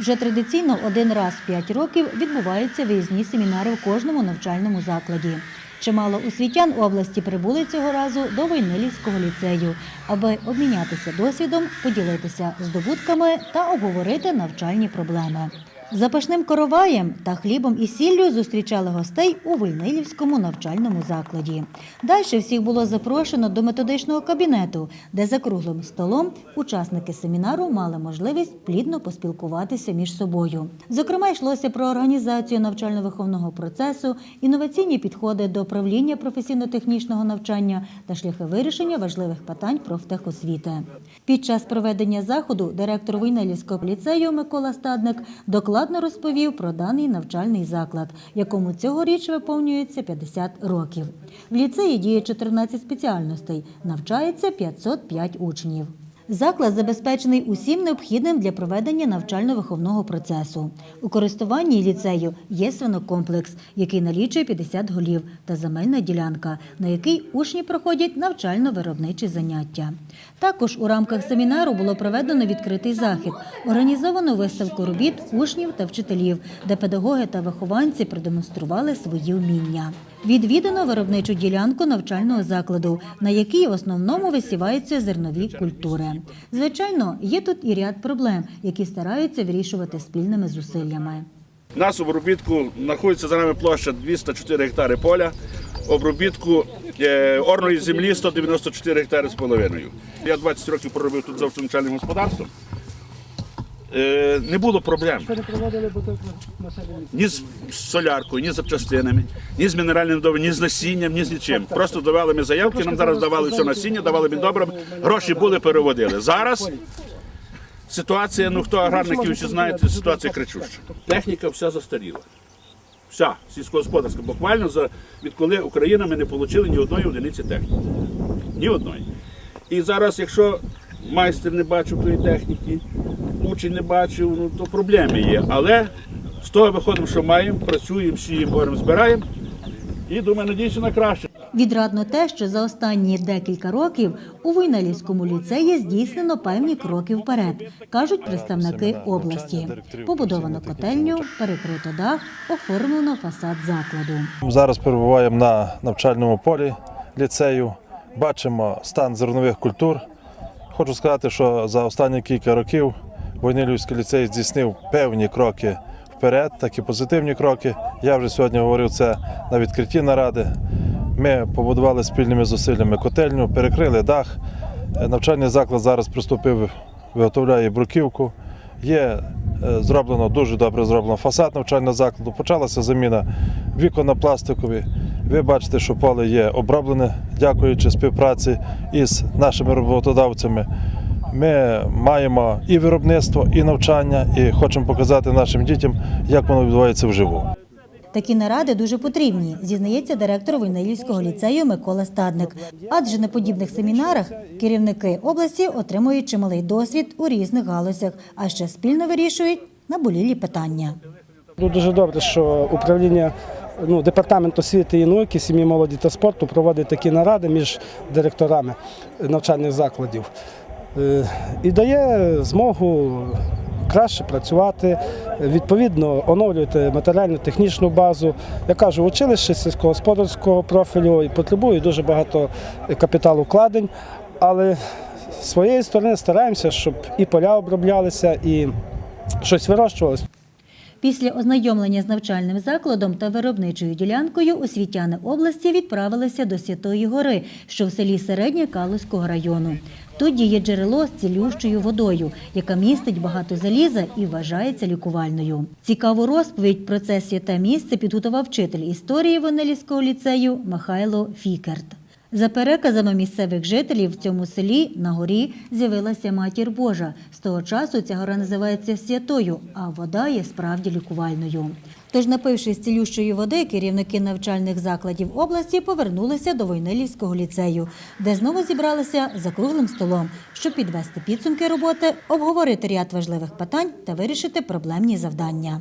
Вже традиційно один раз в п'ять років відбуваються виїзні семінари в кожному навчальному закладі. Чимало освітян області прибули цього разу до Войнилівського ліцею, аби обмінятися досвідом, поділитися здобутками та обговорити навчальні проблеми. Запашним короваєм та хлібом і сіллю зустрічали гостей у Войнилівському навчальному закладі. Далі всіх було запрошено до методичного кабінету, де за круглим столом учасники семінару мали можливість плідно поспілкуватися між собою. Зокрема, йшлося про організацію навчально-виховного процесу, інноваційні підходи до правління професійно-технічного навчання та шляхи вирішення важливих питань профтехосвіти. Під час проведення заходу директор Войнилівського ліцею Микола Стадник докладно розповів про даний навчальний заклад, якому цьогоріч виповнюється 50 років. В ліцеї діє 14 спеціальностей, навчається 505 учнів. Заклад забезпечений усім необхідним для проведення навчально-виховного процесу. У користуванні ліцею є свинокомплекс, який налічує 50 голів, та земельна ділянка, на якій учні проходять навчально-виробничі заняття. Також у рамках семінару було проведено відкритий захід, організовано виставку робіт учнів та вчителів, де педагоги та вихованці продемонстрували свої вміння. Відвідано виробничу ділянку навчального закладу, на якій в основному висіваються зернові культури. Звичайно, є тут і ряд проблем, які стараються вирішувати спільними зусиллями. У нас обробітку знаходиться за нами площа 204 гектари поля, обробітку е, орної землі 194 гектари з половиною. Я 20 років проробив тут за господарством. Е, не було проблем ні з соляркою, ні з запчастинами, ні з мінеральним добром, ні з насінням, ні з нічим. Просто давали ми заявки, нам зараз давали все насіння, давали добре, гроші були, переводили. Зараз ситуація, ну хто аграрників всі знаєте, ситуація кричуща. Техніка вся застаріла. Вся сільськогосподарська. Буквально за відколи Україна ми не отримали ні одної одиниці техніки. Ні одної. І зараз, якщо майстер не бачив тої техніки, учень не бачив, ну то проблеми є. Але з того виходимо, що маємо, працюємо, сіємо, боремо, збираємо. І думаю, надіюся на краще. Відрадно те, що за останні декілька років у Войналівському ліцеї здійснено певні кроки вперед, кажуть представники області. Побудовано котельню, перекрито дах, оформлено фасад закладу. Зараз перебуваємо на навчальному полі ліцею. Бачимо стан зернових культур. Хочу сказати, що за останні кілька років Войнилівський ліцей здійснив певні кроки вперед, такі позитивні кроки. Я вже сьогодні говорив це на відкритті наради. Ми побудували спільними зусиллями котельню, перекрили дах. Е, Навчальний заклад зараз приступив, виготовляє бруківку. Є е, зроблено дуже добре зроблено фасад навчального закладу. Почалася заміна вікон на пластикові. Ви бачите, що поле є оброблене, дякуючи співпраці із нашими роботодавцями. Ми маємо і виробництво, і навчання, і хочемо показати нашим дітям, як воно відбувається вживу. Такі наради дуже потрібні, зізнається директор Войнилівського ліцею Микола Стадник. Адже на подібних семінарах керівники області отримують чималий досвід у різних галузях, а ще спільно вирішують наболілі питання. Ну, Дуже добре, що управління ну, департамент освіти і науки, сім'ї молоді та спорту проводить такі наради між директорами навчальних закладів і дає змогу краще працювати, відповідно оновлювати матеріально-технічну базу. Я кажу, училище сільськогосподарського профілю і потребує дуже багато капіталу вкладень, але з своєї сторони стараємося, щоб і поля оброблялися, і щось вирощувалося. Після ознайомлення з навчальним закладом та виробничою ділянкою освітяни області відправилися до Святої Гори, що в селі Середнє Калузького району. Тут діє джерело з цілющою водою, яка містить багато заліза і вважається лікувальною. Цікаву розповідь про це святе місце підготував вчитель історії Вонелівського ліцею Михайло Фікерт. За переказами місцевих жителів в цьому селі на горі з'явилася матір Божа. З того часу ця гора називається святою, а вода є справді лікувальною. Тож, напившись цілющої води, керівники навчальних закладів області повернулися до Войнилівського ліцею, де знову зібралися за круглим столом, щоб підвести підсумки роботи, обговорити ряд важливих питань та вирішити проблемні завдання.